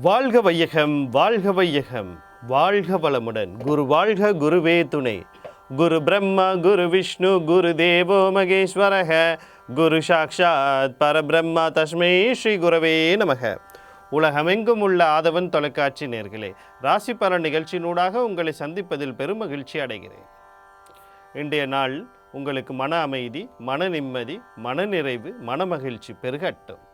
வாழ்க வையகம் வாழ்க வையகம் வாழ்க வளமுடன். குரு வாழ்க குருவே துணை. குரு பிரம்மா குரு விஷ்ணு குரு தேவோ மகேஸ்வரக. குரு சாக்ஷாத் பரபிரம்மா தஸ்மை ஸ்ரீ குரவே நமக. உலகமெங்கும் உள்ள ஆதவன் தொலைக்காட்சி நேர்களே ராசி பலன் நிகழ்ச்சியினூடாக உங்களை சந்திப்பதில் பெரும் மகிழ்ச்சி அடைகிறேன். இன்றைய நாள் உங்களுக்கு மன அமைதி மன நிம்மதி மனநிறைவு மனமகிழ்ச்சி பெருகட்டும்.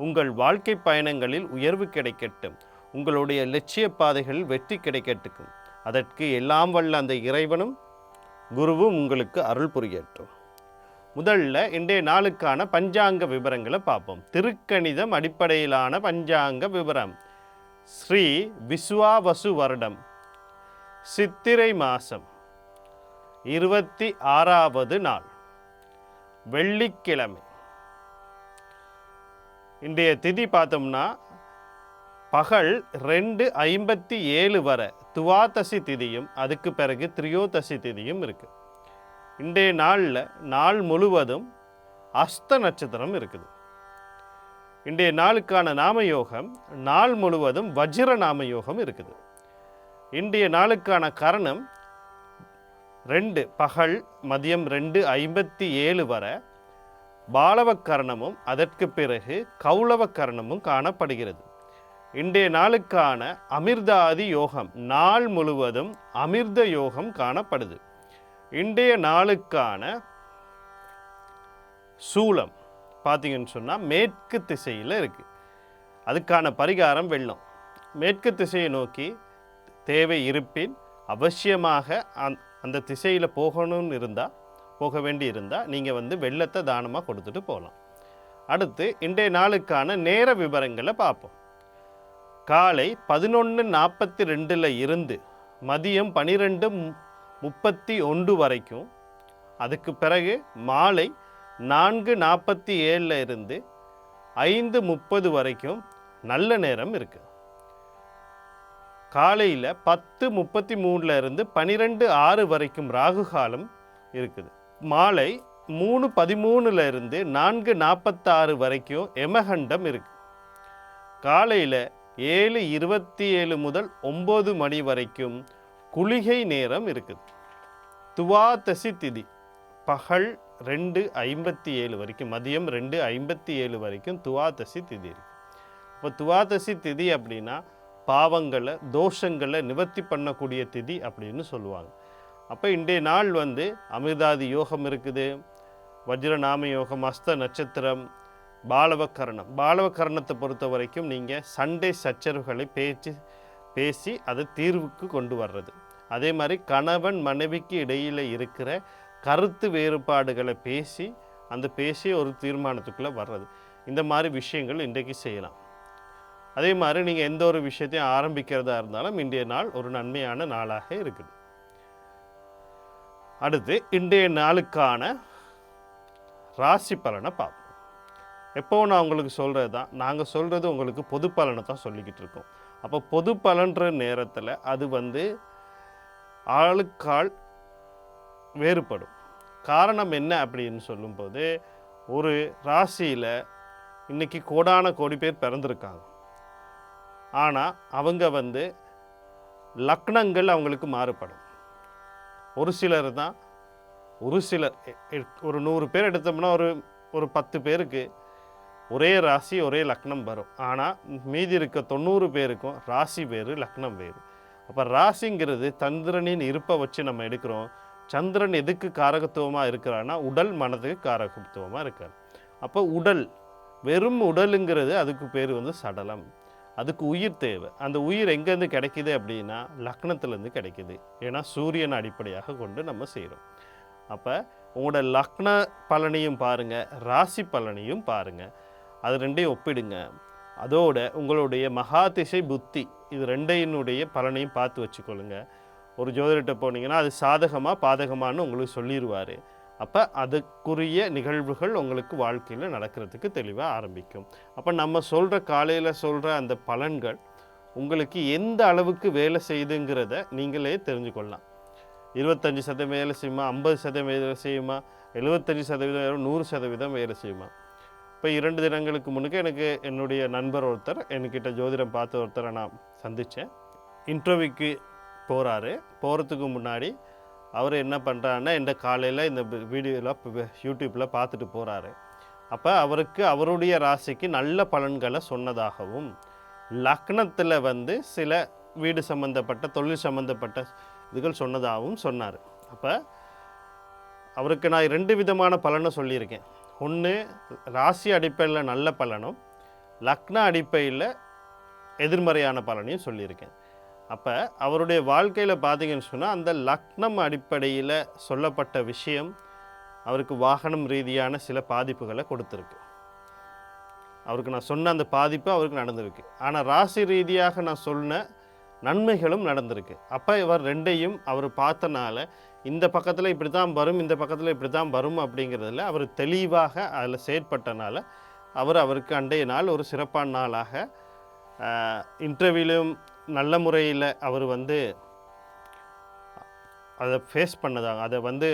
உங்கள் வாழ்க்கை பயணங்களில் உயர்வு கிடைக்கட்டும். உங்களுடைய லட்சிய பாதைகளில் வெற்றி கிடைக்கட்டும். அதற்கு எல்லாம் வல்ல அந்த இறைவனும் குருவும் உங்களுக்கு அருள் புரியட்டும். முதல்ல இன்றைய நாளுக்கான பஞ்சாங்க விவரங்களை பார்ப்போம். திருக்கணிதம் அடிப்படையிலான பஞ்சாங்க விவரம் ஸ்ரீ விஸ்வாவசு வருடம். சித்திரை மாதம் இருபத்தி ஆறாவது நாள். வெள்ளிக்கிழமை. இன்றைய திதி பார்த்தோம்னா பகல் ரெண்டு ஐம்பத்தி ஏழு வரை துவாதசி திதியும் அதுக்கு பிறகு திரியோதசி திதியும் இருக்குது இன்றைய நாளில் நாள் முழுவதும் அஸ்த நட்சத்திரம் இருக்குது. இன்றைய நாளுக்கான நாமயோகம் நாள் முழுவதும் வஜ்ர நாமயோகம் இருக்குது. இன்றைய நாளுக்கான கரணம் ரெண்டு பகல் மதியம் ரெண்டு ஐம்பத்தி ஏழு வரை பாலவக்கரணமும் அதற்கு பிறகு கௌளவக்கரணமும் காணப்படுகிறது. இன்றைய நாளுக்கான அமிர்தாதி யோகம் நாள் முழுவதும் அமிர்த யோகம் காணப்படுது. இன்றைய நாளுக்கான சூலம் பார்த்தீங்கன்னு சொன்னால் மேற்கு திசையில் இருக்குது அதுக்கான பரிகாரம் வெள்ளம். மேற்கு திசையை நோக்கி தேவை இருப்பின் அவசியமாக அந் அந்த திசையில் போகணும்னு இருந்தால் போக வேண்டி இருந்தால் நீங்கள் வந்து வெள்ளத்தை தானமாக கொடுத்துட்டு போகலாம் அடுத்து இன்றைய நாளுக்கான நேர விவரங்களை பார்ப்போம். காலை பதினொன்று நாற்பத்தி ரெண்டில் இருந்து மதியம் பனிரெண்டு முப்பத்தி ஒன்று வரைக்கும் அதுக்கு பிறகு மாலை நான்கு நாற்பத்தி ஏழில் இருந்து ஐந்து முப்பது வரைக்கும் நல்ல நேரம் இருக்குது காலையில் பத்து முப்பத்தி மூணில் இருந்து பனிரெண்டு ஆறு வரைக்கும் ராகு காலம் இருக்குது. மாலை மூணு பதிமூணுல இருந்து நான்கு நாற்பத்தாறு வரைக்கும் எமகண்டம் இருக்கு. காலையில் ஏழு இருபத்தி ஏழு முதல் ஒம்பது மணி வரைக்கும் குளிகை நேரம் இருக்குது. துவாதசி திதி பகல் ரெண்டு ஐம்பத்தி ஏழு வரைக்கும் மதியம் ரெண்டு ஐம்பத்தி ஏழு வரைக்கும் துவாதசி திதி இருக்கு. இப்போ துவாதசி திதி அப்படின்னா பாவங்களை தோஷங்களை நிவர்த்தி பண்ணக்கூடிய திதி அப்படின்னு சொல்லுவாங்க. அப்போ இன்றைய நாள் வந்து அமிர்தாதி யோகம் இருக்குது. வஜ்ரநாம யோகம் அஸ்த நட்சத்திரம் பாலவக்கரணம். பாலவக்கரணத்தை பொறுத்த வரைக்கும் நீங்கள் சண்டை சச்சரவுகளை பேச்சு பேசி அதை தீர்வுக்கு கொண்டு வர்றது. அதே மாதிரி கணவன் மனைவிக்கு இடையில் இருக்கிற கருத்து வேறுபாடுகளை பேசி அந்த பேசி ஒரு தீர்மானத்துக்குள்ளே வர்றது. இந்த மாதிரி விஷயங்கள் இன்றைக்கு செய்யலாம். அதே மாதிரி நீங்கள் எந்த ஒரு விஷயத்தையும் ஆரம்பிக்கிறதா இருந்தாலும் இன்றைய நாள் ஒரு நன்மையான நாளாக இருக்குது. அடுத்து இன்றைய நாளுக்கான ராசி பலனை பார்ப்போம். எப்போ நான் உங்களுக்கு சொல்கிறது தான். நாங்கள் சொல்கிறது உங்களுக்கு பொது பலனை தான் சொல்லிக்கிட்டு இருக்கோம். அப்போ பொது பலன்ற நேரத்தில் அது வந்து ஆளுக்கால் வேறுபடும். காரணம் என்ன அப்படின்னு சொல்லும்போது ஒரு ராசியில் இன்றைக்கி கோடான கோடி பேர் பிறந்திருக்காங்க. ஆனால் அவங்க வந்து லக்னங்கள் அவங்களுக்கு மாறுபடும். ஒரு சிலர் தான். ஒரு சிலர் ஒரு நூறு பேர் எடுத்தோம்னா ஒரு ஒரு பத்து பேருக்கு ஒரே ராசி ஒரே லக்னம் வரும். ஆனால் மீதி இருக்க தொண்ணூறு பேருக்கும் ராசி வேறு லக்னம் வேறு. அப்போ ராசிங்கிறது சந்திரனின் இருப்பை வச்சு நம்ம எடுக்கிறோம். சந்திரன் எதுக்கு காரகத்துவமாக இருக்கிறான்னா உடல் மனதுக்கு காரகத்துவமாக இருக்கார். அப்போ உடல் வெறும் உடலுங்கிறது அதுக்கு பேர் வந்து சடலம். அதுக்கு உயிர் தேவை. அந்த உயிர் எங்கேருந்து கிடைக்குது அப்படின்னா லக்னத்துலேருந்து கிடைக்குது. ஏன்னா சூரியன் அடிப்படையாக கொண்டு நம்ம செய்கிறோம் அப்போ உங்களோட லக்ன பலனையும் பாருங்கள் ராசி பலனையும் பாருங்கள் அது ரெண்டையும் ஒப்பிடுங்க. அதோட உங்களுடைய மகாதிசை புத்தி இது ரெண்டையினுடைய பலனையும் பார்த்து வச்சுக்கொள்ளுங்க. ஒரு ஜோதிடர்கிட்ட போனீங்கன்னா அது சாதகமாக பாதகமானு உங்களுக்கு சொல்லிடுவார் அப்போ அதுக்குரிய நிகழ்வுகள் உங்களுக்கு வாழ்க்கையில் நடக்கிறதுக்கு தெளிவாக ஆரம்பிக்கும். அப்போ நம்ம சொல்கிற காலையில் சொல்கிற அந்த பலன்கள் உங்களுக்கு எந்த அளவுக்கு வேலை செய்யுதுங்கிறத நீங்களே தெரிஞ்சுக்கொள்ளலாம். இருபத்தஞ்சி சதவீதம் வேலை செய்யுமா? ஐம்பது சதவீதம் வேலை செய்யுமா? எழுபத்தஞ்சி சதவீதம் நூறு சதவீதம் வேலை செய்யுமா? இப்போ இரண்டு தினங்களுக்கு முன்னுக்கு எனக்கு என்னுடைய நண்பர் ஒருத்தர் என்கிட்ட ஜோதிடம் பார்த்த ஒருத்தரை நான் சந்தித்தேன் இன்டர்வியூக்கு போகிறாரு போகிறதுக்கு முன்னாடி அவர் என்ன பண்ணுறாருன்னா இந்த காலையில் இந்த வீடியோவில் யூடியூப்பில் பார்த்துட்டு போகிறாரு அப்போ அவருக்கு அவருடைய ராசிக்கு நல்ல பலன்களை சொன்னதாகவும் லக்னத்தில் வந்து சில வீடு சம்மந்தப்பட்ட தொழில் சம்மந்தப்பட்ட இதுகள் சொன்னதாகவும் சொன்னார். அப்போ அவருக்கு நான் ரெண்டு விதமான பலனை சொல்லியிருக்கேன். ஒன்று ராசி அடிப்படையில் நல்ல பலனும் லக்ன அடிப்படையில் எதிர்மறையான பலனையும் சொல்லியிருக்கேன். அப்போ அவருடைய வாழ்க்கையில் பார்த்தீங்கன்னு சொன்னால் அந்த லக்னம் அடிப்படையில் சொல்லப்பட்ட விஷயம் அவருக்கு வாகனம் ரீதியான சில பாதிப்புகளை கொடுத்துருக்கு. அவருக்கு நான் சொன்ன அந்த பாதிப்பு அவருக்கு நடந்திருக்கு. ஆனால் ராசி ரீதியாக நான் சொன்ன நன்மைகளும் நடந்திருக்கு. அப்போ இவர் ரெண்டையும் அவர் பார்த்தனால இந்த பக்கத்தில் இப்படி தான் வரும் இந்த பக்கத்தில் இப்படி தான் வரும் அப்படிங்கிறதுல அவர் தெளிவாக அதில் செயற்பட்டனால அவர் அவருக்கு அண்டைய நாள் ஒரு சிறப்பான நாளாக இன்டர்வியூலையும் நல்ல முறையில் அவர் வந்து அதை ஃபேஸ் பண்ணதாங்க. அதை வந்து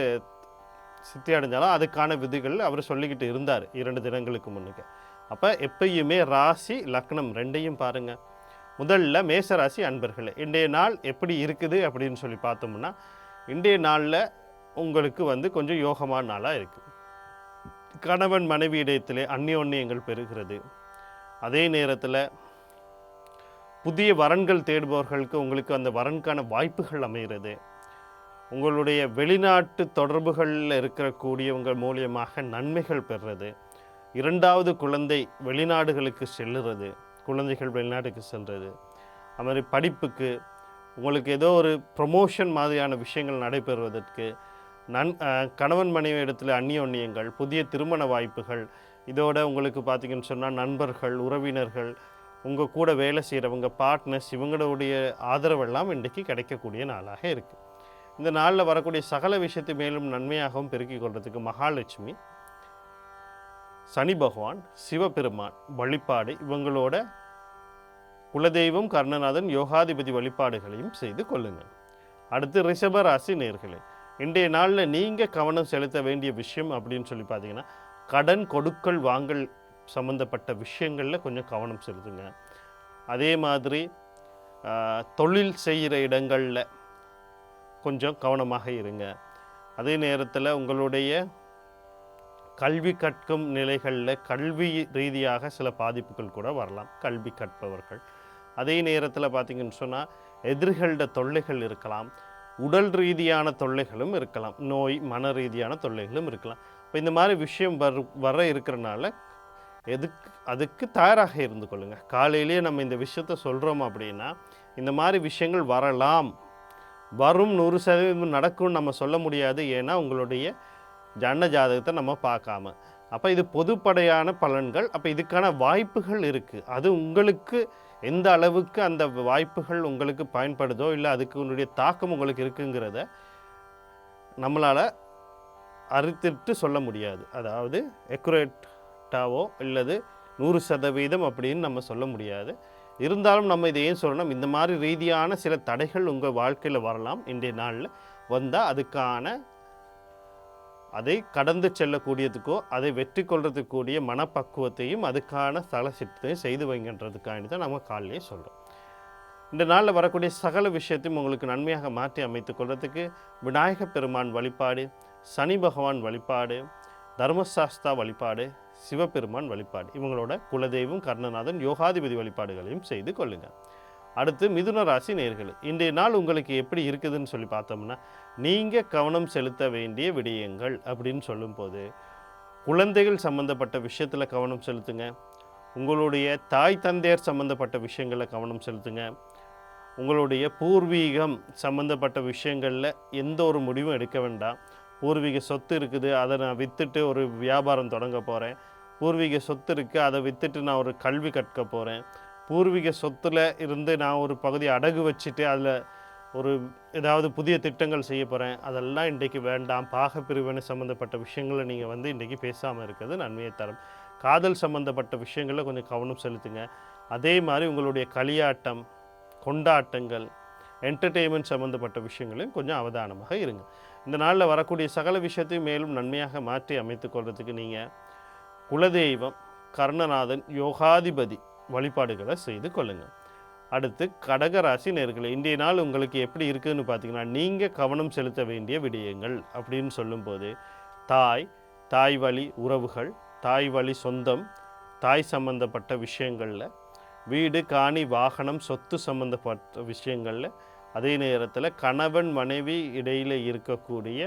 சித்தி அடைஞ்சாலும் அதுக்கான விதிகள் அவர் சொல்லிக்கிட்டு இருந்தார் இரண்டு தினங்களுக்கு முன்னுக்கு. அப்போ எப்பயுமே ராசி லக்னம் ரெண்டையும் பாருங்கள் முதல்ல மேசராசி அன்பர்களே இன்றைய நாள் எப்படி இருக்குது அப்படின்னு சொல்லி பார்த்தோம்னா இன்றைய நாளில் உங்களுக்கு வந்து கொஞ்சம் யோகமான நாளாக இருக்குது கணவன் மனைவி இடத்திலே அந்யோன்யங்கள் பெறுகிறது அதே நேரத்தில் புதிய வரன்கள் தேடுபவர்களுக்கு உங்களுக்கு அந்த வரன்கான வாய்ப்புகள் அமைகிறது. உங்களுடைய வெளிநாட்டு தொடர்புகளில் இருக்கக்கூடியவங்க மூலியமாக நன்மைகள் பெறுறது. இரண்டாவது குழந்தை வெளிநாடுகளுக்கு செல்லுறது. குழந்தைகள் வெளிநாட்டுக்கு சென்றது அது மாதிரி படிப்புக்கு உங்களுக்கு ஏதோ ஒரு ப்ரொமோஷன் மாதிரியான விஷயங்கள் நடைபெறுவதற்கு நன் கணவன் மனைவி இடத்துல அந்நியோன்னியங்கள் புதிய திருமண வாய்ப்புகள் இதோட உங்களுக்கு பார்த்திங்கன்னு சொன்னால் நண்பர்கள் உறவினர்கள் உங்கள் கூட வேலை செய்கிறவங்க பார்ட்னர்ஸ் இவங்களுடைய ஆதரவெல்லாம் இன்றைக்கு கிடைக்கக்கூடிய நாளாக இருக்குது இந்த நாளில் வரக்கூடிய சகல விஷயத்தை மேலும் நன்மையாகவும் பெருக்கிக் கொள்றதுக்கு மகாலட்சுமி சனி பகவான் சிவபெருமான் வழிபாடு இவங்களோட குலதெய்வம் கர்ணநாதன் யோகாதிபதி வழிபாடுகளையும் செய்து கொள்ளுங்கள். அடுத்து ரிஷபராசி நேர்களே இன்றைய நாளில் நீங்கள் கவனம் செலுத்த வேண்டிய விஷயம் அப்படின்னு சொல்லி பார்த்தீங்கன்னா கடன் கொடுக்கல் வாங்கல் சம்மந்தப்பட்ட விஷயங்களில் கொஞ்சம் கவனம் செலுத்துங்க. அதே மாதிரி தொழில் செய்கிற இடங்களில் கொஞ்சம் கவனமாக இருங்க. அதே நேரத்தில் உங்களுடைய கல்வி கற்கும் நிலைகளில் கல்வி ரீதியாக சில பாதிப்புகள் கூட வரலாம். கல்வி கற்பவர்கள். அதே நேரத்தில் பார்த்தீங்கன்னு சொன்னால் எதிரிகளிட தொல்லைகள் இருக்கலாம். உடல் ரீதியான தொல்லைகளும் இருக்கலாம். நோய் மன ரீதியான தொல்லைகளும் இருக்கலாம். இப்போ இந்த மாதிரி விஷயம் வர வர இருக்கிறனால எதுக்கு அதுக்கு தயாராக இருந்து கொள்ளுங்கள் காலையிலேயே நம்ம இந்த விஷயத்த சொல்கிறோம் அப்படின்னா இந்த மாதிரி விஷயங்கள் வரலாம். வரும் நூறு சதவீதம் நடக்கும்னு நம்ம சொல்ல முடியாது. ஏன்னா உங்களுடைய ஜன்ன ஜாதகத்தை நம்ம பார்க்காம. அப்போ இது பொதுப்படையான பலன்கள். அப்போ இதுக்கான வாய்ப்புகள் இருக்குது அது உங்களுக்கு எந்த அளவுக்கு அந்த வாய்ப்புகள் உங்களுக்கு பயன்படுதோ இல்லை அதுக்கு உன்னுடைய தாக்கம் உங்களுக்கு இருக்குங்கிறத நம்மளால் அறுத்திட்டு சொல்ல முடியாது. அதாவது எக்குரேட் கரெக்டாகவோ இல்லது நூறு சதவீதம் அப்படின்னு நம்ம சொல்ல முடியாது. இருந்தாலும் நம்ம இதை ஏன் சொல்லணும்? இந்த மாதிரி ரீதியான சில தடைகள் உங்கள் வாழ்க்கையில் வரலாம். இன்றைய நாளில் வந்தால் அதுக்கான அதை கடந்து செல்லக்கூடியதுக்கோ அதை வெற்றி கொள்றதுக்கூடிய மனப்பக்குவத்தையும் அதுக்கான ஸ்தல செய்து வைங்கன்றதுக்காண்டி தான் நம்ம காலையிலே சொல்கிறோம் இந்த நாளில் வரக்கூடிய சகல விஷயத்தையும் உங்களுக்கு நன்மையாக மாற்றி அமைத்து கொள்வதுக்கு விநாயகப் பெருமான் வழிபாடு சனி பகவான் வழிபாடு தர்மசாஸ்தா வழிபாடு சிவபெருமான் வழிபாடு. இவங்களோட குலதெய்வம் கர்ணநாதன் யோகாதிபதி வழிபாடுகளையும் செய்து கொள்ளுங்கள் அடுத்து மிதுன ராசி நேர்கள். இன்றைய நாள் உங்களுக்கு எப்படி இருக்குதுன்னு சொல்லி பார்த்தோம்னா நீங்கள் கவனம் செலுத்த வேண்டிய விடயங்கள் அப்படின்னு சொல்லும்போது குழந்தைகள் சம்மந்தப்பட்ட விஷயத்தில் கவனம் செலுத்துங்க. உங்களுடைய தாய் தந்தையர் சம்மந்தப்பட்ட விஷயங்களில் கவனம் செலுத்துங்க. உங்களுடைய பூர்வீகம் சம்மந்தப்பட்ட விஷயங்களில் எந்த ஒரு முடிவும் எடுக்க வேண்டாம். பூர்வீக சொத்து இருக்குது அதை நான் விற்றுட்டு ஒரு வியாபாரம் தொடங்க போகிறேன் பூர்வீக சொத்து இருக்குது அதை விற்றுட்டு நான் ஒரு கல்வி கற்க போகிறேன் பூர்வீக சொத்தில் இருந்து நான் ஒரு பகுதி அடகு வச்சுட்டு அதில் ஒரு ஏதாவது புதிய திட்டங்கள் செய்ய போகிறேன் அதெல்லாம் இன்றைக்கு வேண்டாம். பாக பிரிவினை சம்மந்தப்பட்ட விஷயங்களை நீங்கள் வந்து இன்றைக்கி பேசாமல் இருக்கிறது நன்மையை தரும். காதல் சம்மந்தப்பட்ட விஷயங்களில் கொஞ்சம் கவனம் செலுத்துங்க. அதே மாதிரி உங்களுடைய களியாட்டம் கொண்டாட்டங்கள் என்டர்டெயின்மெண்ட் சம்மந்தப்பட்ட விஷயங்களையும் கொஞ்சம் அவதானமாக இருங்க. இந்த நாளில் வரக்கூடிய சகல விஷயத்தையும் மேலும் நன்மையாக மாற்றி அமைத்து கொள்றதுக்கு நீங்கள் குலதெய்வம் கர்ணநாதன் யோகாதிபதி வழிபாடுகளை செய்து கொள்ளுங்கள் அடுத்து கடகராசி நேர்களை இன்றைய நாள் உங்களுக்கு எப்படி இருக்குதுன்னு பார்த்தீங்கன்னா நீங்கள் கவனம் செலுத்த வேண்டிய விடயங்கள் அப்படின்னு சொல்லும்போது தாய் தாய் வழி உறவுகள் தாய் வழி சொந்தம் தாய் சம்பந்தப்பட்ட விஷயங்களில் வீடு காணி வாகனம் சொத்து சம்பந்தப்பட்ட விஷயங்களில் அதே நேரத்தில் கணவன் மனைவி இடையில் இருக்கக்கூடிய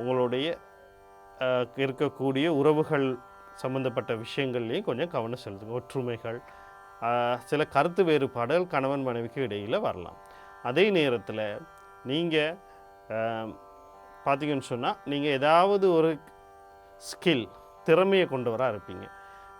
உங்களுடைய இருக்கக்கூடிய உறவுகள் சம்பந்தப்பட்ட விஷயங்கள்லையும் கொஞ்சம் கவனம் செலுத்துங்க. ஒற்றுமைகள் சில கருத்து வேறுபாடுகள் கணவன் மனைவிக்கு இடையில் வரலாம். அதே நேரத்தில் நீங்கள் பார்த்தீங்கன்னு சொன்னால் நீங்கள் ஏதாவது ஒரு ஸ்கில் திறமையை கொண்டு வர இருப்பீங்க.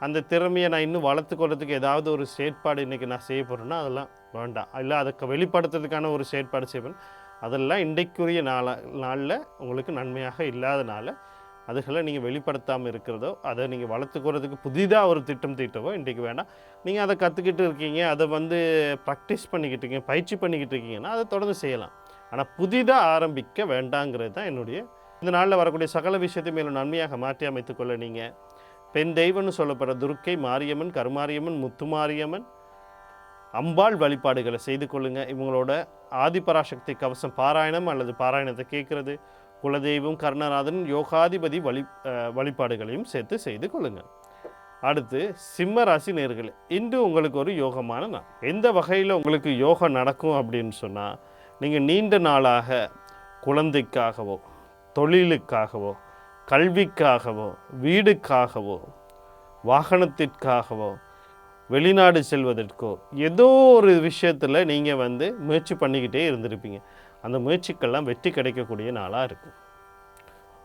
அந்த திறமையை நான் இன்னும் வளர்த்துக்கொள்றதுக்கு ஏதாவது ஒரு செயற்பாடு இன்றைக்கி நான் செய்ய போகிறேன்னா அதெல்லாம் வேண்டாம் இல்லை அதுக்கு வெளிப்படுத்துறதுக்கான ஒரு செயற்பாடு செய்வேன். அதெல்லாம் இன்றைக்குரிய நாள நாளில் உங்களுக்கு நன்மையாக இல்லாதனால அதுகளை நீங்கள் வெளிப்படுத்தாமல் இருக்கிறதோ அதை நீங்கள் வளர்த்துக்கிறதுக்கு புதிதாக ஒரு திட்டம் தீட்டவோ இன்றைக்கு வேண்டாம். நீங்கள் அதை கற்றுக்கிட்டு இருக்கீங்க அதை வந்து ப்ராக்டிஸ் பண்ணிக்கிட்டு இருக்கீங்க பயிற்சி பண்ணிக்கிட்டு இருக்கீங்கன்னா அதை தொடர்ந்து செய்யலாம். ஆனால் புதிதாக ஆரம்பிக்க வேண்டாங்கிறது தான் என்னுடைய இந்த நாளில் வரக்கூடிய சகல விஷயத்தையும் மேலும் நன்மையாக மாற்றி அமைத்துக்கொள்ள நீங்கள் பெண் தெய்வம்னு சொல்லப்படுற துர்க்கை மாரியம்மன் கருமாரியம்மன் முத்துமாரியம்மன் அம்பாள் வழிபாடுகளை செய்து கொள்ளுங்கள் இவங்களோட ஆதிபராசக்தி கவசம் பாராயணம் அல்லது பாராயணத்தை கேட்குறது. குலதெய்வம் கர்ணநாதன் யோகாதிபதி வழி வழிபாடுகளையும் சேர்த்து செய்து கொள்ளுங்கள் அடுத்து சிம்ம ராசி நேர்கள் இன்று உங்களுக்கு ஒரு யோகமான நாள். எந்த வகையில் உங்களுக்கு யோகம் நடக்கும் அப்படின்னு சொன்னால் நீங்கள் நீண்ட நாளாக குழந்தைக்காகவோ தொழிலுக்காகவோ கல்விக்காகவோ வீடுக்காகவோ வாகனத்திற்காகவோ வெளிநாடு செல்வதற்கோ ஏதோ ஒரு விஷயத்தில் நீங்கள் வந்து முயற்சி பண்ணிக்கிட்டே இருந்திருப்பீங்க. அந்த முயற்சிக்கெல்லாம் வெற்றி கிடைக்கக்கூடிய நாளாக இருக்கும்.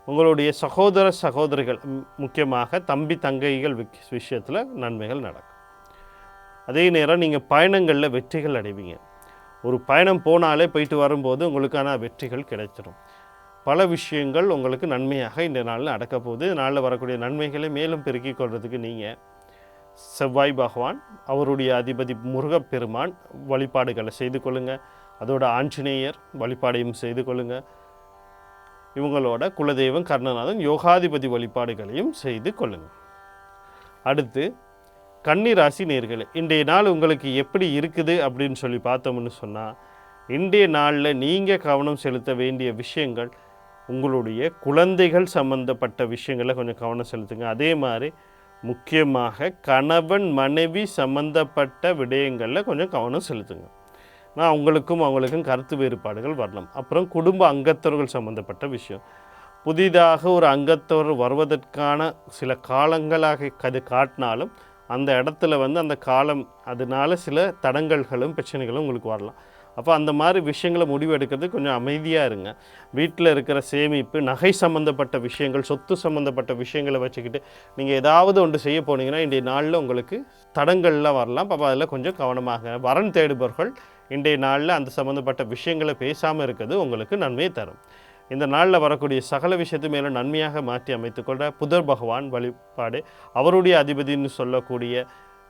உங்களுடைய சகோதர சகோதரிகள் முக்கியமாக தம்பி தங்கைகள் விஷயத்தில் நன்மைகள் நடக்கும். அதே நேரம் நீங்கள் பயணங்களில் வெற்றிகள் அடைவீங்க. ஒரு பயணம் போனாலே போயிட்டு வரும்போது உங்களுக்கான வெற்றிகள் கிடைச்சிடும் பல விஷயங்கள் உங்களுக்கு நன்மையாக இந்த நாளில் நடக்க போகுது. நாளில் வரக்கூடிய நன்மைகளை மேலும் பெருக்கிக் கொள்வதுக்கு நீங்கள் செவ்வாய் பகவான் அவருடைய அதிபதி முருகப்பெருமான் வழிபாடுகளை செய்து கொள்ளுங்கள் அதோட ஆஞ்சநேயர் வழிபாடையும் செய்து கொள்ளுங்கள் இவங்களோட குலதெய்வம் கர்ணநாதன் யோகாதிபதி வழிபாடுகளையும் செய்து கொள்ளுங்கள் அடுத்து கன்னி ராசி நேர்களே இன்றைய நாள் உங்களுக்கு எப்படி இருக்குது அப்படின்னு சொல்லி பார்த்தோம்னு சொன்னால் இன்றைய நாளில் நீங்கள் கவனம் செலுத்த வேண்டிய விஷயங்கள் உங்களுடைய குழந்தைகள் சம்பந்தப்பட்ட விஷயங்களில் கொஞ்சம் கவனம் செலுத்துங்க. அதே மாதிரி முக்கியமாக கணவன் மனைவி சம்பந்தப்பட்ட விடயங்களில் கொஞ்சம் கவனம் செலுத்துங்க. நான் அவங்களுக்கும் அவங்களுக்கும் கருத்து வேறுபாடுகள் வரலாம் அப்புறம் குடும்ப அங்கத்தவர்கள் சம்பந்தப்பட்ட விஷயம். புதிதாக ஒரு அங்கத்தவர் வருவதற்கான சில காலங்களாக அது காட்டினாலும் அந்த இடத்துல வந்து அந்த காலம் அதனால சில தடங்கல்களும் பிரச்சனைகளும் உங்களுக்கு வரலாம். அப்போ அந்த மாதிரி விஷயங்களை முடிவெடுக்கிறது கொஞ்சம் அமைதியாக இருங்க. வீட்டில் இருக்கிற சேமிப்பு நகை சம்மந்தப்பட்ட விஷயங்கள் சொத்து சம்மந்தப்பட்ட விஷயங்களை வச்சுக்கிட்டு நீங்கள் ஏதாவது ஒன்று செய்ய போனீங்கன்னா இன்றைய நாளில் உங்களுக்கு தடங்கள்லாம் வரலாம். அப்போ அதில் கொஞ்சம் கவனமாக வரன் தேடுபவர்கள் இன்றைய நாளில் அந்த சம்மந்தப்பட்ட விஷயங்களை பேசாமல் இருக்கிறது உங்களுக்கு நன்மையை தரும். இந்த நாளில் வரக்கூடிய சகல விஷயத்து மேலே நன்மையாக மாற்றி அமைத்துக்கொள்ள புதர் பகவான் வழிபாடு அவருடைய அதிபதின்னு சொல்லக்கூடிய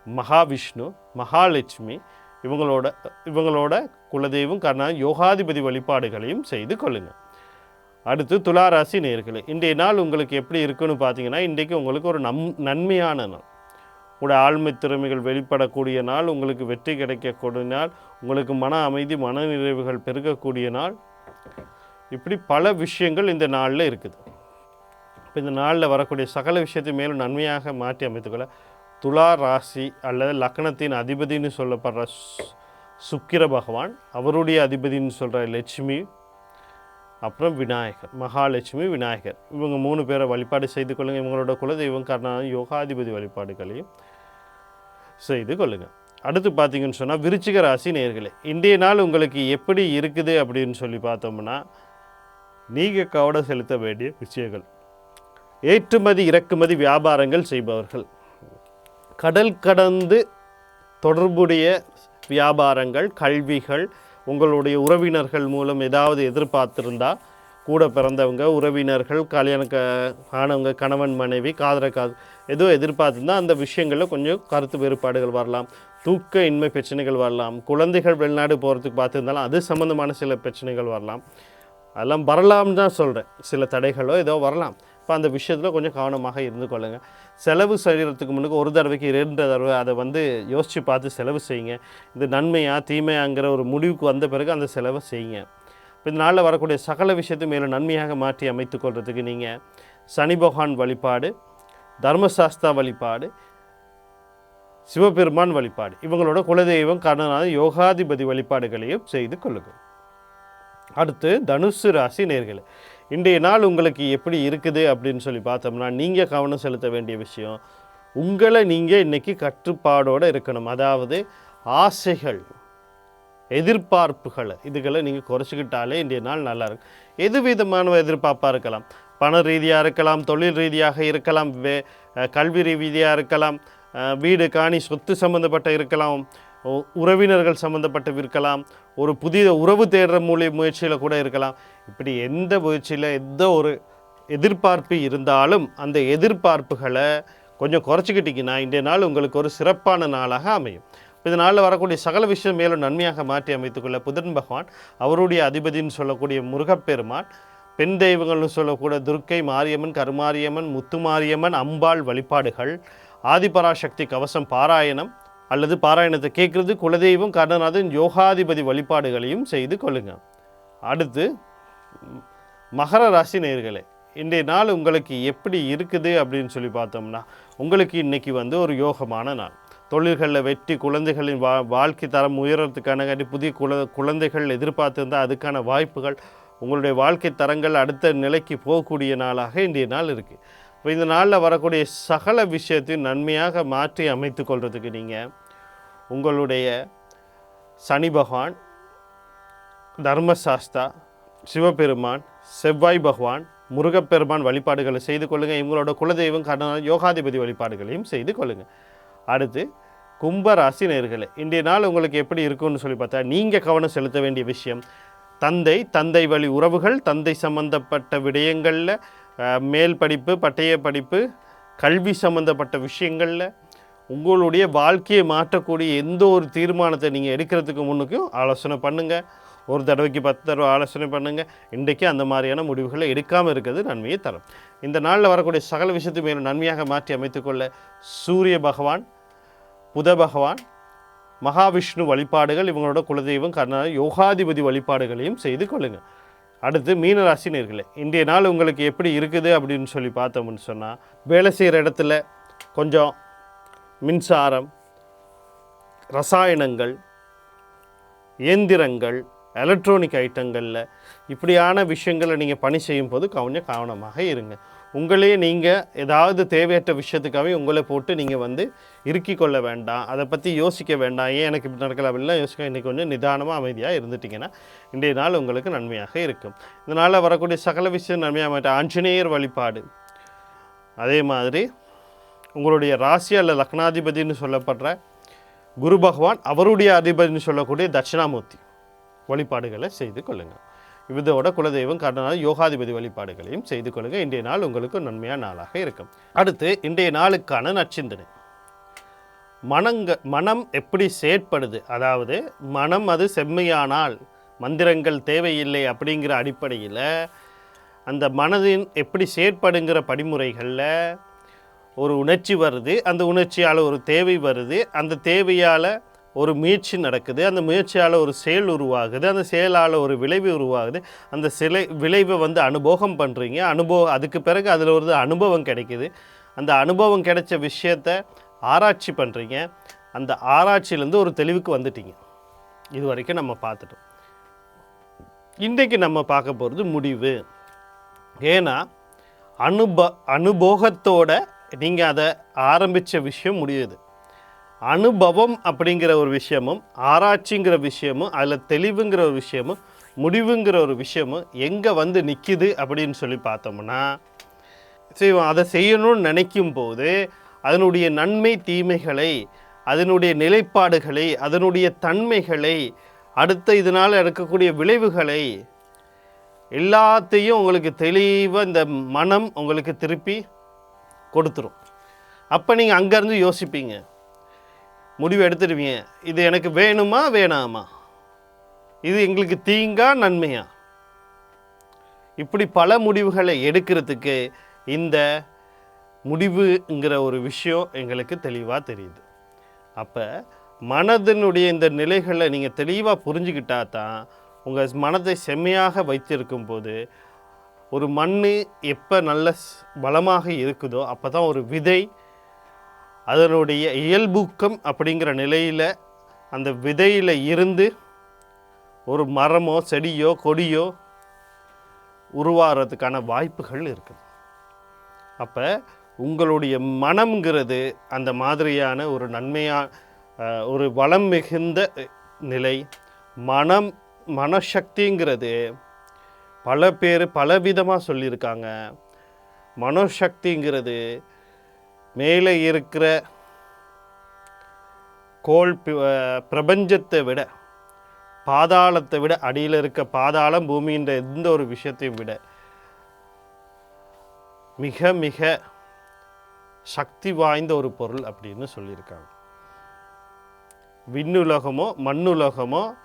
மகாவிஷ்ணு மகாலட்சுமி இவங்களோட இவங்களோட குலதெய்வம் கர்ணா யோகாதிபதி வழிபாடுகளையும் செய்து கொள்ளுங்கள் அடுத்து துளாராசி நேர்களே இன்றைய நாள் உங்களுக்கு எப்படி இருக்குன்னு பார்த்தீங்கன்னா இன்றைக்கு உங்களுக்கு ஒரு நம் நன்மையான நாள். உங்களுடைய ஆழ்மை திறமைகள் வெளிப்படக்கூடிய நாள் உங்களுக்கு வெற்றி கிடைக்கக்கூடிய நாள் உங்களுக்கு மன அமைதி மன நிறைவுகள் பெருகக்கூடிய நாள். இப்படி பல விஷயங்கள் இந்த நாளில் இருக்குது. இப்போ இந்த நாளில் வரக்கூடிய சகல விஷயத்தை மேலும் நன்மையாக மாற்றி அமைத்துக்கொள்ள துலா ராசி அல்லது லக்னத்தின் அதிபதின்னு சொல்லப்படுற சுக்கிர பகவான் அவருடைய அதிபதின்னு சொல்கிற லட்சுமி அப்புறம் விநாயகர் மகாலட்சுமி விநாயகர். இவங்க மூணு பேரை வழிபாடு செய்து கொள்ளுங்கள் இவங்களோட குலதெய்வம் கர்நாடக யோகாதிபதி வழிபாடுகளையும் செய்து கொள்ளுங்கள் அடுத்து பார்த்தீங்கன்னு சொன்னால் விருச்சிக ராசி நேர்களே இன்றைய நாள் உங்களுக்கு எப்படி இருக்குது அப்படின்னு சொல்லி பார்த்தோம்னா நீங்கள் கவனம் செலுத்த வேண்டிய விஷயங்கள். ஏற்றுமதி இறக்குமதி வியாபாரங்கள் செய்பவர்கள். கடல் கடந்து தொடர்புடைய வியாபாரங்கள் கல்விகள் உங்களுடைய உறவினர்கள் மூலம் ஏதாவது எதிர்பார்த்துருந்தா கூட பிறந்தவங்க உறவினர்கள் கல்யாண க ஆனவங்க கணவன் மனைவி காதல காது ஏதோ எதிர்பார்த்துருந்தா அந்த விஷயங்களில் கொஞ்சம் கருத்து வேறுபாடுகள் வரலாம். தூக்க இன்மை பிரச்சனைகள் வரலாம். குழந்தைகள் வெளிநாடு போகிறதுக்கு பார்த்துருந்தாலும் அது சம்மந்தமான சில பிரச்சனைகள் வரலாம். அதெல்லாம் வரலாம்னு தான் சொல்கிறேன் சில தடைகளோ ஏதோ வரலாம். இப்போ அந்த விஷயத்தில் கொஞ்சம் கவனமாக இருந்து கொள்ளுங்கள் செலவு செய்கிறதுக்கு முன்னுக்கு ஒரு தடவைக்கு இரண்டு தடவை அதை வந்து யோசித்து பார்த்து செலவு செய்யுங்க. இது நன்மையாக தீமையாங்கிற ஒரு முடிவுக்கு வந்த பிறகு அந்த செலவை செய்யுங்க. இப்போ இந்த நாளில் வரக்கூடிய சகல விஷயத்தையும் மேலும் நன்மையாக மாற்றி அமைத்து கொள்றதுக்கு நீங்கள் சனி பகவான் வழிபாடு தர்மசாஸ்தா வழிபாடு சிவபெருமான் வழிபாடு இவங்களோட குலதெய்வம் கருணாநாத யோகாதிபதி வழிபாடுகளையும் செய்து கொள்ளுங்கள் அடுத்து தனுசு ராசி நேர்களை. இன்றைய நாள் உங்களுக்கு எப்படி இருக்குது அப்படின்னு சொல்லி பார்த்தோம்னா நீங்கள் கவனம் செலுத்த வேண்டிய விஷயம் உங்களை நீங்கள் இன்றைக்கி கட்டுப்பாடோடு இருக்கணும். அதாவது ஆசைகள் எதிர்பார்ப்புகளை இதுகளை நீங்கள் குறைச்சிக்கிட்டாலே இன்றைய நாள் நல்லாயிருக்கும் எது விதமான எதிர்பார்ப்பாக இருக்கலாம்? பண ரீதியாக இருக்கலாம் தொழில் ரீதியாக இருக்கலாம் வே கல்வி ரீதியாக இருக்கலாம் வீடு காணி சொத்து சம்மந்தப்பட்ட இருக்கலாம் உறவினர்கள் சம்மந்தப்பட்டு இருக்கலாம் ஒரு புதிய உறவு தேடுற மூலிய முயற்சியில் கூட இருக்கலாம். இப்படி எந்த முயற்சியில் எந்த ஒரு எதிர்பார்ப்பு இருந்தாலும் அந்த எதிர்பார்ப்புகளை கொஞ்சம் குறைச்சிக்கிட்டிங்கன்னா இன்றைய நாள் உங்களுக்கு ஒரு சிறப்பான நாளாக அமையும். இந்த நாளில் வரக்கூடிய சகல விஷயம் மேலும் நன்மையாக மாற்றி அமைத்துக்கொள்ள புதன் பகவான் அவருடைய அதிபதின்னு சொல்லக்கூடிய முருகப்பெருமான் பெண் தெய்வங்கள்னு சொல்லக்கூடிய துர்க்கை மாரியம்மன் கருமாரியம்மன் முத்துமாரியம்மன் அம்பாள் வழிபாடுகள் ஆதிபராசக்தி கவசம் பாராயணம் அல்லது பாராயணத்தை கேட்குறது குலதெய்வம் கருணநாதன் யோகாதிபதி வழிபாடுகளையும் செய்து கொள்ளுங்க. அடுத்து மகர ராசி நேர்களே இன்றைய நாள் உங்களுக்கு எப்படி இருக்குது அப்படின்னு சொல்லி பார்த்தோம்னா உங்களுக்கு இன்றைக்கி வந்து ஒரு யோகமான நாள். தொழில்களில் வெற்றி குழந்தைகளின் வா வாழ்க்கை தரம் உயர்றதுக்கான காட்டி புதிய குல குழந்தைகள் எதிர்பார்த்துருந்தால் அதுக்கான வாய்ப்புகள் உங்களுடைய வாழ்க்கை தரங்கள் அடுத்த நிலைக்கு போகக்கூடிய நாளாக இன்றைய நாள் இருக்குது இப்போ இந்த நாளில் வரக்கூடிய சகல விஷயத்தையும் நன்மையாக மாற்றி அமைத்து கொள்றதுக்கு நீங்கள் உங்களுடைய சனி பகவான் தர்மசாஸ்தா சிவபெருமான் செவ்வாய் பகவான் முருகப்பெருமான் வழிபாடுகளை செய்து கொள்ளுங்கள் இவங்களோட குலதெய்வம் கர்ண யோகாதிபதி வழிபாடுகளையும் செய்து கொள்ளுங்கள் அடுத்து கும்பராசி நேர்களை இன்றைய நாள் உங்களுக்கு எப்படி இருக்கும்னு சொல்லி பார்த்தா நீங்கள் கவனம் செலுத்த வேண்டிய விஷயம் தந்தை தந்தை வழி உறவுகள் தந்தை சம்பந்தப்பட்ட விடயங்களில் மேல் படிப்பு பட்டய படிப்பு கல்வி சம்மந்தப்பட்ட விஷயங்களில் உங்களுடைய வாழ்க்கையை மாற்றக்கூடிய எந்த ஒரு தீர்மானத்தை நீங்கள் எடுக்கிறதுக்கு முன்னுக்கும் ஆலோசனை பண்ணுங்கள் ஒரு தடவைக்கு பத்து தடவை ஆலோசனை பண்ணுங்கள் இன்றைக்கு அந்த மாதிரியான முடிவுகளை எடுக்காமல் இருக்கிறது நன்மையை தரும். இந்த நாளில் வரக்கூடிய சகல விஷயத்தை மேலும் நன்மையாக மாற்றி அமைத்துக்கொள்ள சூரிய பகவான் புத பகவான் மகாவிஷ்ணு வழிபாடுகள் இவங்களோட குலதெய்வம் கர்நாடக யோகாதிபதி வழிபாடுகளையும் செய்து கொள்ளுங்கள் அடுத்து மீனராசி நேர்களே இன்றைய நாள் உங்களுக்கு எப்படி இருக்குது அப்படின்னு சொல்லி பார்த்தோம்னு சொன்னால் வேலை செய்கிற இடத்துல கொஞ்சம் மின்சாரம் ரசாயனங்கள் இயந்திரங்கள் எலக்ட்ரானிக் ஐட்டங்களில் இப்படியான விஷயங்களை நீங்கள் பணி செய்யும் போது கொஞ்சம் கவனமாக இருங்க. உங்களே நீங்கள் ஏதாவது தேவையற்ற விஷயத்துக்காகவே உங்களை போட்டு நீங்கள் வந்து இறுக்கி கொள்ள வேண்டாம். அதை பற்றி யோசிக்க வேண்டாம். ஏன் எனக்கு இப்படி நடக்கல அப்படிலாம் யோசிக்க இன்றைக்கி கொஞ்சம் நிதானமாக அமைதியாக இருந்துட்டிங்கன்னா இன்றைய நாள் உங்களுக்கு நன்மையாக இருக்கும். இதனால் வரக்கூடிய சகல விஷயம் நன்மையாக மாட்ட ஆஞ்சநேயர் வழிபாடு. அதே மாதிரி உங்களுடைய ராசி அல்ல லக்னாதிபதினு சொல்லப்படுற குரு பகவான் அவருடைய அதிபதினு சொல்லக்கூடிய தட்சிணாமூர்த்தி. வழிபாடுகளை செய்து கொள்ளுங்கள். இதோட குலதெய்வம் கர்ணநாத யோகாதிபதி வழிபாடுகளையும் செய்து கொள்ளுங்க இன்றைய நாள் உங்களுக்கு நன்மையான நாளாக இருக்கும். அடுத்து இன்றைய நாளுக்கான நச்சிந்தனை. மனங்க மனம் எப்படி செயற்படுது? அதாவது மனம் அது செம்மையானால் மந்திரங்கள் தேவையில்லை அப்படிங்கிற அடிப்படையில் அந்த மனதின் எப்படி செயற்படுங்கிற படிமுறைகளில் ஒரு உணர்ச்சி வருது. அந்த உணர்ச்சியால் ஒரு தேவை வருது. அந்த தேவையால் ஒரு முயற்சி நடக்குது அந்த முயற்சியால் ஒரு செயல் உருவாகுது அந்த செயலால் ஒரு விளைவு உருவாகுது. அந்த சிலை விளைவை வந்து அனுபவம் பண்ணுறீங்க அனுபவம் அதுக்கு பிறகு அதில் ஒரு அனுபவம் கிடைக்குது. அந்த அனுபவம் கிடைச்ச விஷயத்த ஆராய்ச்சி பண்ணுறீங்க அந்த ஆராய்ச்சியிலேருந்து ஒரு தெளிவுக்கு வந்துட்டீங்க. இது வரைக்கும் நம்ம பார்த்துட்டோம். இன்றைக்கு நம்ம பார்க்க போகிறது முடிவு. ஏன்னா அனுப அனுபோகத்தோட நீங்கள் அதை ஆரம்பித்த விஷயம் முடியுது. அனுபவம் அப்படிங்கிற ஒரு விஷயமும் ஆராய்ச்சிங்கிற விஷயமும் அதில் தெளிவுங்கிற ஒரு விஷயமும் முடிவுங்கிற ஒரு விஷயமும் எங்கே வந்து நிற்கிது அப்படின்னு சொல்லி பார்த்தோம்னா செய்வோம் அதை செய்யணும்னு நினைக்கும் போது அதனுடைய நன்மை தீமைகளை அதனுடைய நிலைப்பாடுகளை அதனுடைய தன்மைகளை அடுத்த இதனால் இருக்கக்கூடிய விளைவுகளை எல்லாத்தையும் உங்களுக்கு தெளிவாக இந்த மனம் உங்களுக்கு திருப்பி கொடுத்துரும். அப்போ நீங்கள் அங்கேருந்து யோசிப்பீங்க முடிவு எடுத்துடுவீங்க. இது எனக்கு வேணுமா வேணாமா? இது எங்களுக்கு தீங்கா நன்மையா? இப்படி பல முடிவுகளை எடுக்கிறதுக்கு இந்த முடிவுங்கிற ஒரு விஷயம் எங்களுக்கு தெளிவாக தெரியுது. அப்போ மனதினுடைய இந்த நிலைகளை நீங்கள் தெளிவாக புரிஞ்சுக்கிட்டா தான் உங்கள் மனதை செம்மையாக வைத்திருக்கும் போது ஒரு மண் எப்போ நல்ல ஸ்- பலமாக இருக்குதோ அப்போ தான் ஒரு விதை அதனுடைய இயல்பூக்கம் அப்படிங்கிற நிலையில் அந்த விதையில் இருந்து ஒரு மரமோ செடியோ கொடியோ உருவாகிறதுக்கான வாய்ப்புகள் இருக்குது. அப்போ உங்களுடைய மனம்ங்கிறது அந்த மாதிரியான ஒரு நன்மையாக ஒரு வளம் மிகுந்த நிலை மனம் மனசக்திங்கிறது பல பேர் பலவிதமாக சொல்லியிருக்காங்க. மனோசக்திங்கிறது மேலே இருக்கிற கோள் பி- பிரபஞ்சத்தை விட பாதாளத்தை விட அடியில் இருக்க பாதாளம் பூமின்ற எந்த ஒரு விஷயத்தையும் விட மிக மிக சக்தி வாய்ந்த ஒரு பொருள் அப்படின்னு சொல்லியிருக்காங்க. விண்ணுலகமோ மண்ணுலகமோ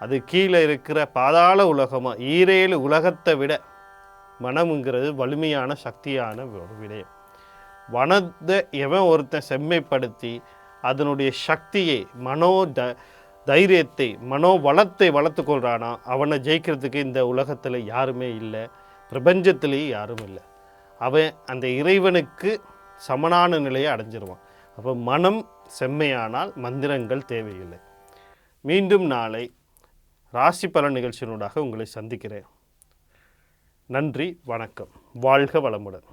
அது கீழே இருக்கிற பாதாள உலகமோ ஈரேழு உலகத்தை விட மனம்ங்கிறது வலிமையான சக்தியான ஒரு விடயம். வனத்தை எவன் ஒருத்தன் செம்மைப்படுத்தி அதனுடைய சக்தியை மனோ த தைரியத்தை மனோ வளத்தை வளர்த்து கொள்கிறானா அவனை ஜெயிக்கிறதுக்கு இந்த உலகத்தில் யாருமே இல்லை பிரபஞ்சத்திலேயே யாரும் இல்லை. அவன் அந்த இறைவனுக்கு சமனான நிலையை அடைஞ்சிருவான். அப்போ மனம் செம்மையானால் மந்திரங்கள் தேவையில்லை. மீண்டும் நாளை ராசி பலன் நிகழ்ச்சியினூடாக உங்களை சந்திக்கிறேன். நன்றி வணக்கம். வாழ்க வளமுடன்.